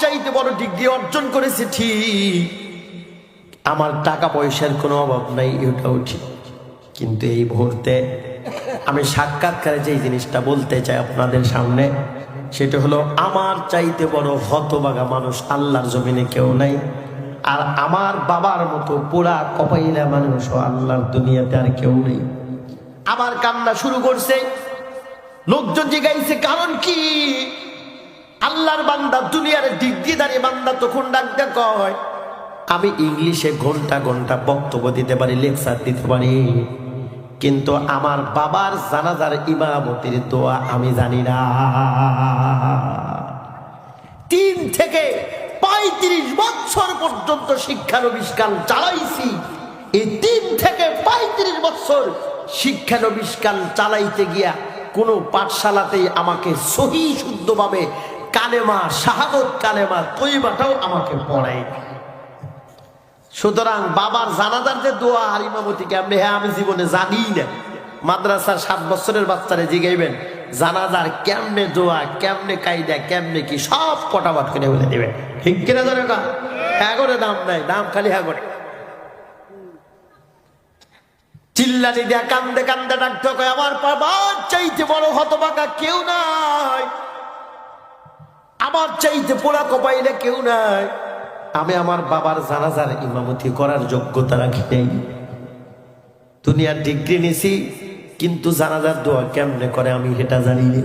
চাইতে বড় ডিগ্রি অর্জন করেছে ঠিক। আমার টাকা পয়সার কোনো অভাব নাই, এটাও ঠিক। কিন্তু এই মুহূর্তে আমি সাক্ষাৎকারে যে জিনিসটা বলতে চাই আপনাদের সামনে, সেটা হলো আমার চাইতে বড় হতবাগা মানুষ আল্লাহর জমিনে কেউ নাই। আর আমার বাবার মতো পোড়া কপাইলা মানুষও আল্লাহর দুনিয়াতে আর কেউ নেই। আবার কান্না শুরু করছে, লোকজন জিগাইছে, কারণ কি? আল্লাহর বান্দা দুনিয়ার ডিগ্রি দাঁড়িয়ে বান্দা তখন ডাকতে কয়, আমি ইংলিশে ঘণ্টা ঘণ্টা বক্তব্য দিতে পারি, লেকচার দিতে পারি, কিন্তু আমার বাবার জানাজার ইমামতির দোয়া আমি জানি না। তিন থেকে পঁয়ত্রিশ বছর পর্যন্ত শিক্ষানবিষ্কার চালাইছি। এই তিন থেকে পঁয়ত্রিশ বছর শিক্ষানবিষ্কার চালাইতে গিয়া কোনো পাঠশালাতেই আমাকে সহি শুদ্ধভাবে কালেমা, শাহাদত কালেমা, তৈবাটাও আমাকে পড়ায়। সুতরাং বাবার জানাজার যে দোয়া আর ইমামতি কেমনে হ্যাঁ আমি জীবনে জানি না। মাদ্রাসার সাত বছরের বাচ্চারে জিগাইবেন, জানাজার কেমনে দোয়া, কেমনে কায়দা, কেমনে কি, সব কটাবাট করে বলে দেবেন। ঠিক কিনা ধরে হ্যাঁ দাম নাই, দাম খালি হ্যাঁ করে চিল্লানি দেয়া কান্দে কান্দে ডাকতে আমার বাবার চাইতে বড় হতবাকা কেউ নাই। আমার চাইতে পোড়া কপাইলে কেউ নাই। আমি আমার বাবার জানাজার ইমামতি করার যোগ্যতা রাখি নাই। দুনিয়ার ডিগ্রি নিছি, কিন্তু জানাজার দোয়া কেমনে করে আমি সেটা জানি না।